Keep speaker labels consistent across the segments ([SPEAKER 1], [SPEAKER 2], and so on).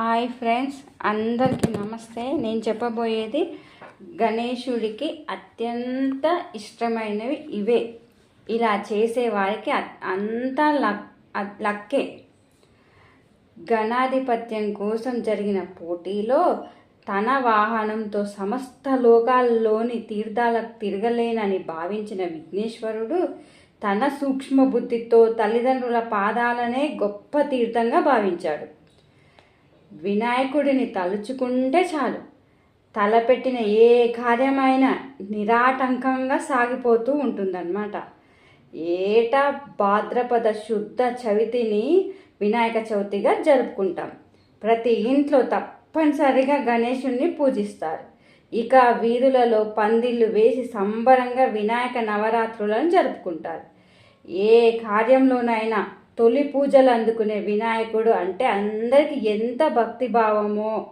[SPEAKER 1] Hi friends అందరికీ నమస్తే. నేను చెప్పబోయేది గణేశుడికి అత్యంత ఇష్టమైనవి ఇవే. ఇలా చేసే వారికి అ- అంతా లక్ లక్కే. గణాధిపత్యం కోసం జరిగిన పోటీలో తన వాహనంతో సమస్త లోకాల్లోని తీర్థాలకు తిరగలేనని భావించిన విఘ్నేశ్వరుడు తన సూక్ష్మ బుద్ధితో తల్లిదండ్రుల పాదాలనే గొప్ప తీర్థంగా భావించాడు. వినాయకుడిని తలుచుకుంటే చాలు. తలపెట్టిన ఏ కార్యమైనా నిరాటంకంగా సాగిపోతూ ఉంటుందన్నమాట. ఏటా భాద్రపద శుద్ధ చవితిని వినాయక చవితిగా జరుపుకుంటాం. ప్రతి ఇంట్లో తప్పనిసరిగా గణేశుణ్ణి పూజిస్తారు. ఇక వీధులలో పందిళ్ళు వేసి సంబరంగా వినాయక నవరాత్రులను జరుపుకుంటారు. ఏ కార్యంలోనైనా తొలి పూజలు అందుకునే వినాయకుడు అంటే అందరికీ ఎంత భక్తి భావమో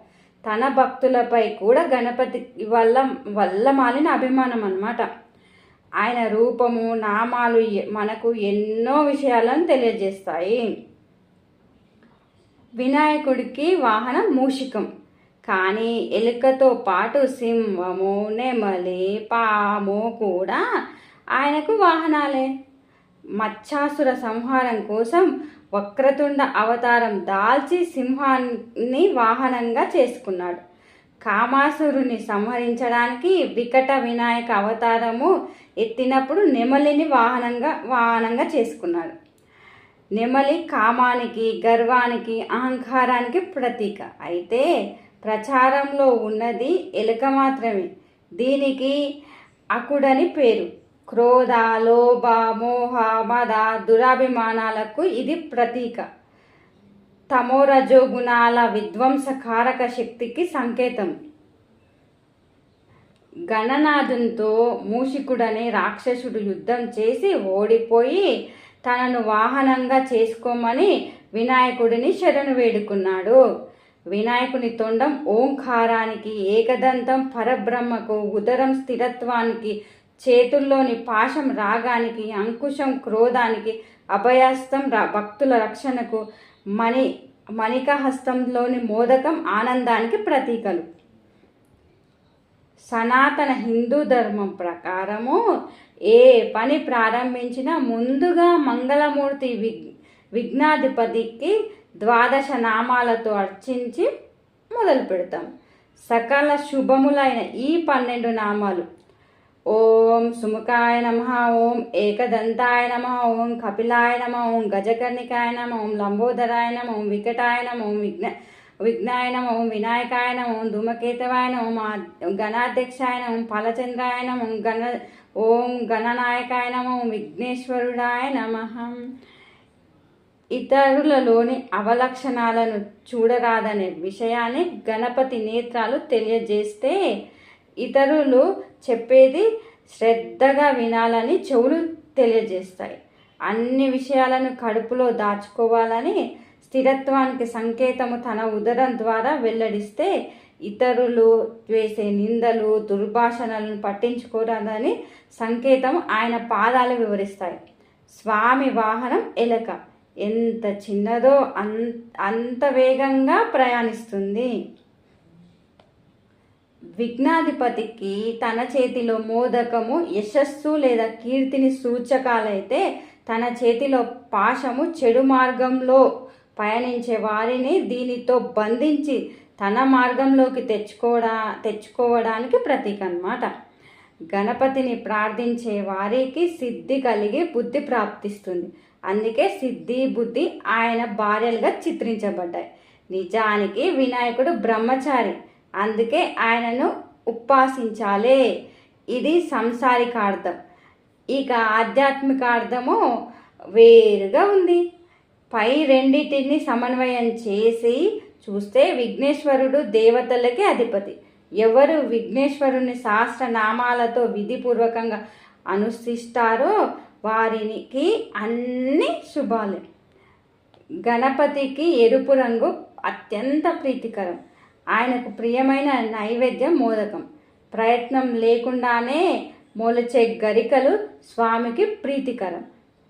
[SPEAKER 1] తన భక్తులపై కూడా గణపతి వల్ల వల్ల మాలిన అభిమానం అనమాట ఆయన రూపము నామాలు మనకు ఎన్నో విషయాలను తెలియజేస్తాయి. వినాయకుడికి వాహనం మూషికం. కానీ ఎలుకతో పాటు సింహము నెమలి పాము కూడా ఆయనకు వాహనాలే. మత్స్యాసుర సంహారం కోసం వక్రతుండ అవతారం దాల్చి సింహాన్ని వాహనంగా చేసుకున్నాడు. కామాసురుని సంహరించడానికి వికట వినాయక అవతారము ఎత్తినప్పుడు నెమలిని వాహనంగా వాహనంగా చేసుకున్నాడు. నెమలి కామానికి గర్వానికి అహంకారానికి ప్రతీక. అయితే ప్రచారంలో ఉన్నది ఎలుక మాత్రమే. దీనికి అకుడని పేరు. క్రోధ లోభ మోహ మద దురాభిమానాలకు ఇది ప్రతీక. తమోరజో గుణాల విధ్వంసకారక శక్తికి సంకేతం. గణనాథునితో మూషికుడనే రాక్షసుడు యుద్ధం చేసి ఓడిపోయి తనను వాహనంగా చేసుకోమని వినాయకుడిని శరణు వేడుకున్నాడు. వినాయకుని తొండం ఓంకారానికి ఏకదంతం పరబ్రహ్మకు ఉదరం స్థిరత్వానికి చేతుల్లోని పాశం రాగానికి అంకుశం క్రోధానికి అభయాస్తం ర- భక్తుల రక్షణకు మణి మణికహస్తంలోని మోదకం ఆనందానికి ప్రతీకలు. సనాతన హిందూ ధర్మం ప్రకారము ఏ పని ప్రారంభించినా ముందుగా మంగళమూర్తి విగ్ విఘ్నాధిపతికి ద్వాదశ నామాలతో అర్చించి మొదలు పెడతాం సకల శుభములైన ఈ పన్నెండు నామాలు ఓం సుముఖాయ నమ ఓం ఏకదంతాయ నమ ఓం కపిలాయ నమ ఓం గజకర్ణికాయ నమ ఓం లంబోదరాయ నమ ఓం వికటాయ నమ ఓం విఘ్న విఘ్నాయ నమ ఓం వినాయకాయ నమ ఓం ధూమకేతవాయ నమ ఓం గణాధ్యక్షాయ నమ ఫలచంద్రాయ నమ ఓం గణ ఓం గణనాయకాయ నమ ఓం విఘ్నేశ్వరుడాయ నమ ఇతరులలోని అవలక్షణాలను చూడరాదనే విషయాన్ని గణపతి నేత్రాలు తెలియజేస్తే ఇతరులు చెప్పేది శ్రద్ధగా వినాలని చెవులు తెలియజేస్తాయి. అన్ని విషయాలను కడుపులో దాచుకోవాలని స్థిరత్వానికి సంకేతము తన ఉదరం ద్వారా వెల్లడిస్తే ఇతరులు వేసే నిందలు దుర్భాషణలను పట్టించుకోరాదని సంకేతం ఆయన పాదాలు వివరిస్తాయి. స్వామి వాహనం ఎలక. ఎంత చిన్నదో అంత అంత వేగంగా ప్రయాణిస్తుంది. విఘ్నాధిపతికి తన చేతిలో మోదకము యశస్సు లేదా కీర్తిని సూచకాలైతే తన చేతిలో పాశము చెడు మార్గంలో పయనించే వారిని దీనితో బంధించి తన మార్గంలోకి తెచ్చుకోవడా తెచ్చుకోవడానికి ప్రతీక అన్నమాట. గణపతిని ప్రార్థించే వారికి సిద్ధి కలిగి బుద్ధి ప్రాప్తిస్తుంది. అందుకే సిద్ధి బుద్ధి ఆయన భార్యలుగా చిత్రించబడ్డాయి. నిజానికి వినాయకుడు బ్రహ్మచారి. అందుకే ఆయనను ఉపాసించాలే. ఇది సంసారిక అర్థం. ఇక ఆధ్యాత్మిక అర్థము వేరుగా ఉంది. పై రెండింటిని సమన్వయం చేసి చూస్తే విఘ్నేశ్వరుడు దేవతలకి అధిపతి. ఎవరు విఘ్నేశ్వరుని సహస్రనామాలతో విధిపూర్వకంగా అనుష్ఠిస్తారో వారికి అన్ని శుభాలే. గణపతికి ఎరుపు రంగు అత్యంత ప్రీతికరం. ఆయనకు ప్రియమైన నైవేద్యం మోదకం. ప్రయత్నం లేకుండానే మొలిచే గరికలు స్వామికి ప్రీతికరం.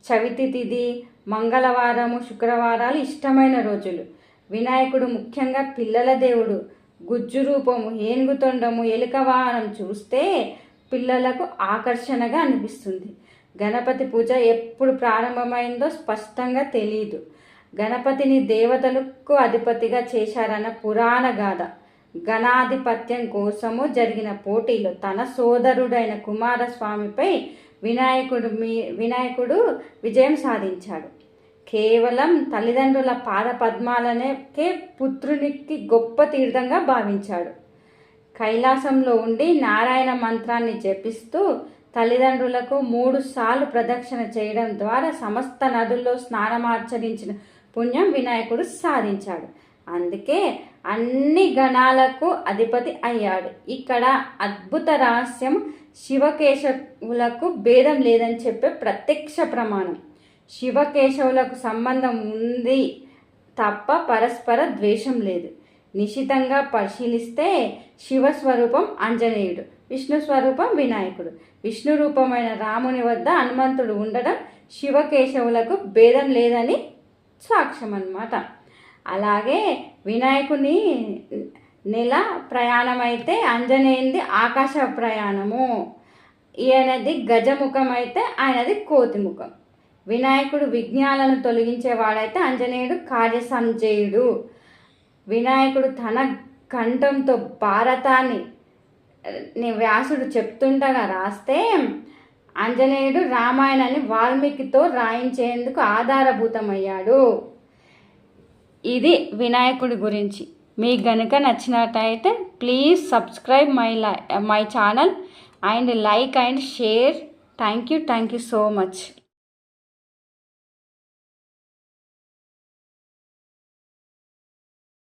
[SPEAKER 1] చవితి తిథి మంగళవారము శుక్రవారాలు ఇష్టమైన రోజులు. వినాయకుడు ముఖ్యంగా పిల్లల దేవుడు. గుజ్జు రూపము ఏనుగుతొండము ఎలుక వాహనం చూస్తే పిల్లలకు ఆకర్షణగా అనిపిస్తుంది. గణపతి పూజ ఎప్పుడు ప్రారంభమైందో స్పష్టంగా తెలియదు గణపతిని దేవతలకు అధిపతిగా చేశారన్న పురాణ గాథ. గణాధిపత్యం కోసము జరిగిన పోటీలో తన సోదరుడైన కుమారస్వామిపై వినాయకుడు మీ వినాయకుడు విజయం సాధించాడు. కేవలం తల్లిదండ్రుల పాద పద్మాలనే పుత్రునికి గొప్ప తీర్థంగా భావించాడు. కైలాసంలో ఉండి నారాయణ మంత్రాన్ని జపిస్తూ తల్లిదండ్రులకు మూడు సార్లు ప్రదక్షిణ చేయడం ద్వారా సమస్త నదుల్లో స్నానమాచరించిన పుణ్యం వినాయకుడు సాధించాడు. అందుకే అన్ని గణాలకు అధిపతి అయ్యాడు. ఇక్కడ అద్భుత రహస్యం శివకేశవులకు భేదం లేదని చెప్పే ప్రత్యక్ష ప్రమాణం. శివకేశవులకు సంబంధం ఉంది తప్ప పరస్పర ద్వేషం లేదు. నిశితంగా పరిశీలిస్తే శివస్వరూపం ఆంజనేయుడు విష్ణు స్వరూపం వినాయకుడు. విష్ణు రూపమైన రాముని వద్ద హనుమంతుడు ఉండడం శివకేశవులకు భేదం లేదని సాక్ష్యం అన్నమాట అలాగే వినాయకుని నెల ప్రయాణం అయితే ఆకాశ ప్రయాణము. ఈయనది గజముఖం అయితే ఆయనది కోతిముఖం. వినాయకుడు విఘ్నాలను తొలగించేవాడైతే ఆంజనేయుడు కార్య సంజయుడు వినాయకుడు తన కంఠంతో భారతాన్ని వ్యాసుడు చెప్తుండగా రాస్తే ఆంజనేయుడు రామాయణాన్ని వాల్మీకితో రాయించేందుకు ఆధారభూతమయ్యాడు. ఇది వినాయకుడి గురించి. మీకు గనుక నచ్చినట్టయితే please subscribe my my channel and like and share. Thank you thank you so much.